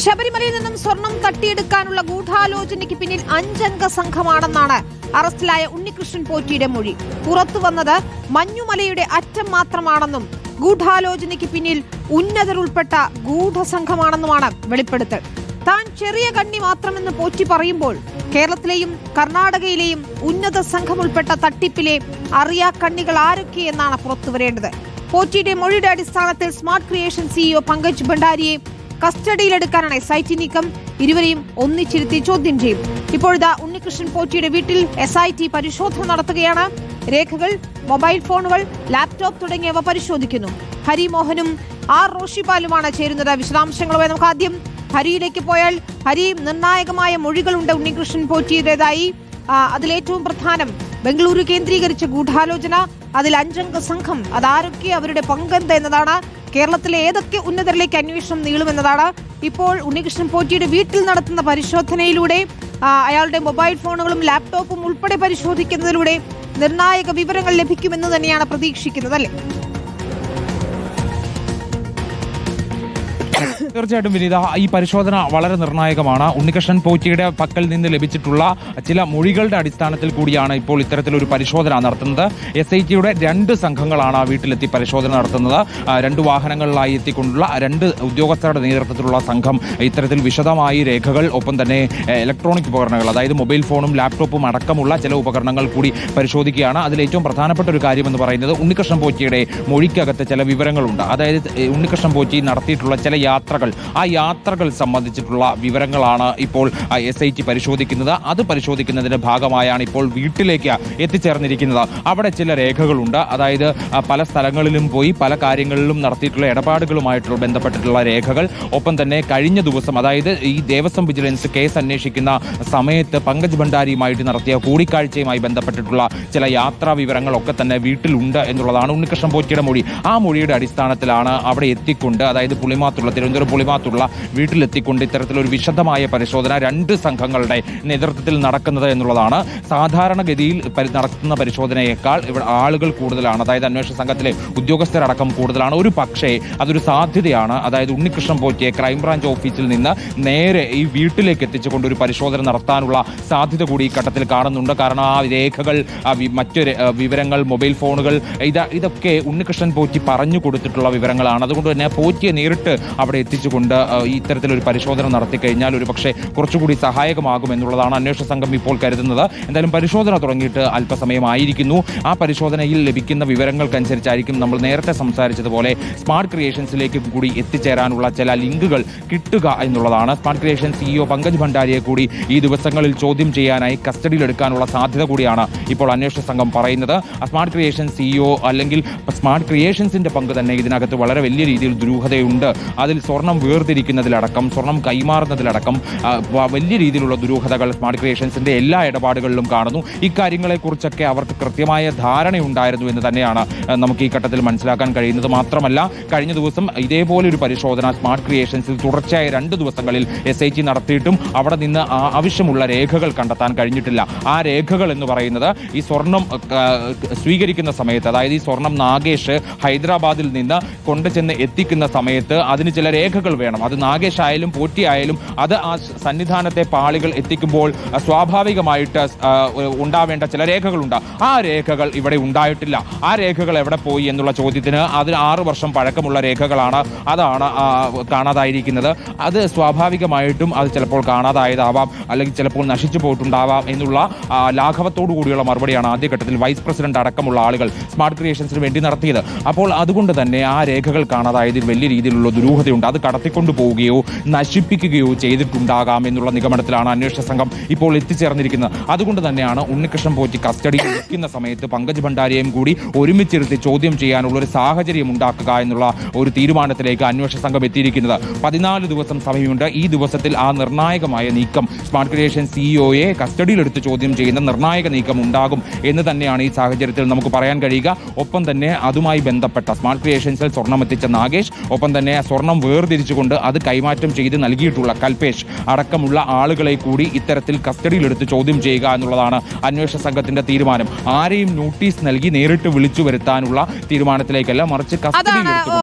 ശബരിമലയിൽ നിന്നും സ്വർണം തട്ടിയെടുക്കാനുള്ള ഗൂഢാലോചനയ്ക്ക് പിന്നിൽ അഞ്ചംഗ സംഘമാണെന്നാണ് അറസ്റ്റിലായ ഉണ്ണികൃഷ്ണൻ പോറ്റിയുടെ മൊഴി. പുറത്തു വന്നത് മഞ്ഞുമലയുടെ അറ്റം മാത്രമാണെന്നും ഗൂഢാലോചനയ്ക്ക് പിന്നിൽ ഉന്നതർ ഉൾപ്പെട്ട ഗൂഢസംഘമാണെന്നുമാണ് വെളിപ്പെടുത്തൽ. താൻ ചെറിയ കണ്ണി മാത്രമെന്ന് പോറ്റി പറയുമ്പോൾ കേരളത്തിലെയും കർണാടകയിലെയും ഉന്നത സംഘം ഉൾപ്പെട്ട തട്ടിപ്പിലെ അറിയാ കണ്ണികൾ ആരൊക്കെയെന്നാണ് പുറത്തുവരേണ്ടത് പോറ്റിയുടെ മൊഴിയുടെ അടിസ്ഥാനത്തിൽ സ്മാർട്ട് ക്രിയേഷൻ സിഇഒ പങ്കജ് ഭണ്ഡാരിയെ കസ്റ്റഡിയിലെടുക്കാനാണ് എസ് ഐ ടി നീക്കം ഇരുവരെയും ഒന്നിച്ചിരുത്തി ചോദ്യം ചെയ്യും. ഇപ്പോഴിതാ ഉണ്ണികൃഷ്ണൻ പോറ്റിയുടെ വീട്ടിൽ എസ് ഐ ടി പരിശോധന നടത്തുകയാണ്. രേഖകൾ മൊബൈൽ ഫോണുകൾ ലാപ്ടോപ്പ് തുടങ്ങിയവ പരിശോധിക്കുന്നു. ഹരിമോഹനും ആർ റോഷിപാലുമാണ് ചേരുന്നത്. വിശദാംശങ്ങളുമായി നമുക്ക് ആദ്യം ഹരിയിലേക്ക് പോയാൽ ഹരി നിർണായകമായ മൊഴികളുണ്ട് ഉണ്ണികൃഷ്ണൻ പോറ്റിയുടേതായി. അതിലേറ്റവും പ്രധാനം ബംഗളൂരു കേന്ദ്രീകരിച്ച ഗൂഢാലോചന അതിൽ അഞ്ചംഗ സംഘം അതാരൊക്കെ അവരുടെ പങ്കെന്ത് എന്നതാണ് കേരളത്തിലെ ഏതൊക്കെ ഉന്നതരിലേക്ക് അന്വേഷണം നീളുമെന്നതാണ് ഇപ്പോൾ ഉണ്ണികൃഷ്ണൻ പോറ്റിയുടെ വീട്ടിൽ നടത്തുന്ന പരിശോധനയിലൂടെ അയാളുടെ മൊബൈൽ ഫോണുകളും ലാപ്ടോപ്പും ഉൾപ്പെടെ പരിശോധിക്കുന്നതിലൂടെ നിർണായക വിവരങ്ങൾ ലഭിക്കുമെന്ന് തന്നെയാണ് പ്രതീക്ഷിക്കുന്നത് അല്ലേ? തീർച്ചയായിട്ടും വിനീത ഈ പരിശോധന വളരെ നിർണായകമാണ്. ഉണ്ണികൃഷ്ണൻ പോറ്റിയുടെ പക്കൽ നിന്ന് ലഭിച്ചിട്ടുള്ള ചില മൊഴികളുടെ അടിസ്ഥാനത്തിൽ കൂടിയാണ് ഇപ്പോൾ ഇത്തരത്തിലൊരു പരിശോധന നടത്തുന്നത്. എസ് ഐ ടിയുടെ രണ്ട് സംഘങ്ങളാണ് വീട്ടിലെത്തി പരിശോധന നടത്തുന്നത്. രണ്ട് വാഹനങ്ങളിലായി എത്തിക്കൊണ്ടുള്ള രണ്ട് ഉദ്യോഗസ്ഥരുടെ നേതൃത്വത്തിലുള്ള സംഘം ഇത്തരത്തിൽ വിശദമായി രേഖകൾ ഒപ്പം തന്നെ ഇലക്ട്രോണിക് ഉപകരണങ്ങൾ അതായത് മൊബൈൽ ഫോണും ലാപ്ടോപ്പും അടക്കമുള്ള ചില ഉപകരണങ്ങൾ കൂടി പരിശോധിക്കുകയാണ്. അതിൽ ഏറ്റവും പ്രധാനപ്പെട്ട ഒരു കാര്യം എന്ന് പറയുന്നത് ഉണ്ണികൃഷ്ണൻ പോറ്റിയുടെ മൊഴിക്കകത്ത് ചില വിവരങ്ങളുണ്ട്. അതായത് ഉണ്ണികൃഷ്ണൻ പോറ്റി നടത്തിയിട്ടുള്ള ചില യാത്രകൾ ആ യാത്രകൾ സംബന്ധിച്ചിട്ടുള്ള വിവരങ്ങളാണ് ഇപ്പോൾ എസ് ഐ ടി പരിശോധിക്കുന്നത്. അത് പരിശോധിക്കുന്നതിന്റെ ഭാഗമായാണ് ഇപ്പോൾ വീട്ടിലേക്ക് എത്തിച്ചേർന്നിരിക്കുന്നത്. അവിടെ ചില രേഖകളുണ്ട്. അതായത് പല സ്ഥലങ്ങളിലും പോയി പല കാര്യങ്ങളിലും നടത്തിയിട്ടുള്ള ഇടപാടുകളുമായിട്ടുള്ള ബന്ധപ്പെട്ടിട്ടുള്ള രേഖകൾ. ഒപ്പം തന്നെ കഴിഞ്ഞ ദിവസം അതായത് ഈ ദേവസ്വം വിജിലൻസ് കേസ് അന്വേഷിക്കുന്ന സമയത്ത് പങ്കജ് ഭണ്ഡാരിയുമായിട്ട് നടത്തിയ കൂടിക്കാഴ്ചയുമായി ബന്ധപ്പെട്ടിട്ടുള്ള ചില യാത്രാ വിവരങ്ങളൊക്കെ തന്നെ വീട്ടിലുണ്ട് എന്നുള്ളതാണ് ഉണ്ണികൃഷ്ണൻ പോറ്റിയുടെ മൊഴി. ആ മൊഴിയുടെ അടിസ്ഥാനത്തിലാണ് അവിടെ എത്തിക്കൊണ്ട് അതായത് പുളിമാത്തുള്ള തിരുവനന്തപുരം പുളിമാത്തുള്ള വീട്ടിലെത്തിക്കൊണ്ട് ഇത്തരത്തിലൊരു വിശദമായ പരിശോധന രണ്ട് സംഘങ്ങളുടെ നേതൃത്വത്തിൽ നടക്കുന്നത് എന്നുള്ളതാണ്. സാധാരണഗതിയിൽ നടത്തുന്ന പരിശോധനയേക്കാൾ ഇവിടെ ആളുകൾ കൂടുതലാണ്. അതായത് അന്വേഷണ സംഘത്തിലെ ഉദ്യോഗസ്ഥരടക്കം കൂടുതലാണ്. ഒരു പക്ഷേ അതൊരു സാധ്യതയാണ്. അതായത് ഉണ്ണികൃഷ്ണൻ പോറ്റിയെ ക്രൈംബ്രാഞ്ച് ഓഫീസിൽ നിന്ന് നേരെ ഈ വീട്ടിലേക്ക് എത്തിച്ചുകൊണ്ട് ഒരു പരിശോധന നടത്താനുള്ള സാധ്യത കൂടി ഈ ഘട്ടത്തിൽ കാണുന്നുണ്ട്. കാരണം ആ രേഖകൾ മറ്റൊരു മറ്റു വിവരങ്ങൾ മൊബൈൽ ഫോണുകൾ ഇത് ഇതൊക്കെ ഉണ്ണികൃഷ്ണൻ പോറ്റി പറഞ്ഞു കൊടുത്തിട്ടുള്ള വിവരങ്ങളാണ്. അതുകൊണ്ട് തന്നെ പോറ്റിയെ നേരിട്ട് അവിടെ എത്തിച്ചുകൊണ്ട് ആ, ഈ ഇത്തരത്തിലൊരു പരിശോധന നടത്തി കഴിഞ്ഞാൽ ഒരു പക്ഷേ കുറച്ചുകൂടി സഹായകമാകും എന്നുള്ളതാണ് അന്വേഷണ സംഘം ഇപ്പോൾ കരുതുന്നത്. എന്തായാലും പരിശോധന തുടങ്ങിയിട്ട് അല്പസമയമായിരിക്കുന്നു. ആ പരിശോധനയിൽ ലഭിക്കുന്ന വിവരങ്ങൾക്കനുസരിച്ചായിരിക്കും നമ്മൾ നേരത്തെ സംസാരിച്ചതുപോലെ സ്മാർട്ട് ക്രിയേഷൻസിലേക്ക് കൂടി എത്തിച്ചേരാനുള്ള ചില ലിങ്കുകൾ കിട്ടുക എന്നുള്ളതാണ്. സ്മാർട്ട് ക്രിയേഷൻ സിഇഒ പങ്കജ് ഭണ്ഡാരിയെ കൂടി ഈ ദിവസങ്ങളിൽ ചോദ്യം ചെയ്യാനായി കസ്റ്റഡിയിലെടുക്കാനുള്ള സാധ്യത കൂടിയാണ് ഇപ്പോൾ അന്വേഷണ സംഘം പറയുന്നത്. സ്മാർട്ട് ക്രിയേഷൻ സിഇഒ അല്ലെങ്കിൽ സ്മാർട്ട് ക്രിയേഷൻസിന്റെ പങ്ക് തന്നെ ഇതിനകത്ത് വളരെ വലിയ രീതിയിൽ ദുരൂഹതയുണ്ട്. അതിൽ സ്വർണം വേർതിരിക്കുന്നതിലടക്കം സ്വർണം കൈമാറുന്നതിലടക്കം വലിയ രീതിയിലുള്ള ദുരൂഹതകൾ സ്മാർട്ട് ക്രിയേഷൻസിന്റെ എല്ലാ ഇടപാടുകളിലും കാണുന്നു. ഇക്കാര്യങ്ങളെക്കുറിച്ചൊക്കെ അവർക്ക് കൃത്യമായ ധാരണയുണ്ടായിരുന്നു എന്ന് തന്നെയാണ് നമുക്ക് ഈ ഘട്ടത്തിൽ മനസ്സിലാക്കാൻ കഴിയുന്നത്. മാത്രമല്ല കഴിഞ്ഞ ദിവസം ഇതേപോലെ ഒരു പരിശോധന സ്മാർട്ട് ക്രിയേഷൻസിൽ തുടർച്ചയായ രണ്ട് ദിവസങ്ങളിൽ എസ് ഐ ടി നടത്തിയിട്ടും അവിടെ നിന്ന് ആവശ്യമുള്ള രേഖകൾ കണ്ടെത്താൻ കഴിഞ്ഞിട്ടില്ല. ആ രേഖകൾ എന്ന് പറയുന്നത് ഈ സ്വർണം സ്വീകരിക്കുന്ന സമയത്ത് അതായത് ഈ സ്വർണം നാഗേഷ് ഹൈദരാബാദിൽ നിന്ന് കൊണ്ടുചെന്ന് എത്തിക്കുന്ന സമയത്ത് അതിന് ചില രേഖകൾ വേണം. അത് നാഗേഷ് ആയാലും പോറ്റി അത് ആ സന്നിധാനത്തെ പാളികൾ എത്തിക്കുമ്പോൾ സ്വാഭാവികമായിട്ട് ഉണ്ടാവേണ്ട ചില രേഖകളുണ്ട്. ആ രേഖകൾ ഇവിടെ ഉണ്ടായിട്ടില്ല. ആ രേഖകൾ എവിടെ പോയി എന്നുള്ള ചോദ്യത്തിന് അതിന് ആറ് വർഷം പഴക്കമുള്ള രേഖകളാണ് അതാണ് കാണാതായിരിക്കുന്നത്. അത് സ്വാഭാവികമായിട്ടും അത് ചിലപ്പോൾ കാണാതായതാവാം അല്ലെങ്കിൽ ചിലപ്പോൾ നശിച്ചു പോയിട്ടുണ്ടാവാം എന്നുള്ള ലാഘവത്തോടു കൂടിയുള്ള മറുപടിയാണ് ആദ്യഘട്ടത്തിൽ വൈസ് പ്രസിഡന്റ് അടക്കമുള്ള ആളുകൾ സ്മാർട്ട് ക്രിയേഷൻസിന് വേണ്ടി നടത്തിയത്. അപ്പോൾ അതുകൊണ്ട് തന്നെ ആ രേഖകൾ കാണാതായതിൽ വലിയ രീതിയിലുള്ള ദുരൂഹതയുണ്ട്. അത് കടത്തിക്കൊണ്ടു പോവുകയോ നശിപ്പിക്കുകയോ ചെയ്തിട്ടുണ്ടാകാം എന്നുള്ള നിഗമനത്തിലാണ് അന്വേഷണ സംഘം ഇപ്പോൾ എത്തിച്ചേർന്നിരിക്കുന്നത്. അതുകൊണ്ട് തന്നെയാണ് ഉണ്ണികൃഷ്ണൻ പോറ്റി കസ്റ്റഡിയിൽ നിൽക്കുന്ന സമയത്ത് പങ്കജ് ഭണ്ഡാരിയെയും കൂടി ഒരുമിച്ചിരുത്തി ചോദ്യം ചെയ്യാനുള്ള ഒരു സാഹചര്യം ഉണ്ടാക്കുക എന്നുള്ള ഒരു തീരുമാനത്തിലേക്ക് അന്വേഷണ സംഘം എത്തിയിരിക്കുന്നത്. പതിനാല് ദിവസം സമയമുണ്ട്. ഈ ദിവസത്തിൽ ആ നിർണായകമായ നീക്കം സ്മാർട്ട് ക്രിയേഷൻ സിഇഒയെ കസ്റ്റഡിയിലെടുത്ത് ചോദ്യം ചെയ്യുന്ന നിർണായക നീക്കം ഉണ്ടാകും എന്ന് തന്നെയാണ് ഈ സാഹചര്യത്തിൽ നമുക്ക് പറയാൻ കഴിയുക. ഒപ്പം തന്നെ അതുമായി ബന്ധപ്പെട്ട സ്മാർട്ട് ക്രിയേഷൻസിൽ സ്വർണം എത്തിച്ച നാഗേഷ് ഒപ്പം തന്നെ സ്വർണം വേർതിരിച്ചുകൊണ്ട് അത് കൈമാറ്റം ചെയ്ത് നൽകിയിട്ടുള്ള കൽപേഷ് അടക്കമുള്ള ആളുകളെ കൂടി ഇത്തരത്തിൽ കസ്റ്റഡിയിലെടുത്ത് ചോദ്യം ചെയ്യുക എന്നുള്ളതാണ് അന്വേഷണ സംഘത്തിന്റെ തീരുമാനം. ആരെയും നോട്ടീസ് നൽകി നേരിട്ട് വിളിച്ചു വരുത്താനുള്ള തീരുമാനത്തിലേക്കല്ല മറിച്ച് കസ്റ്റഡിയിലെടുത്തു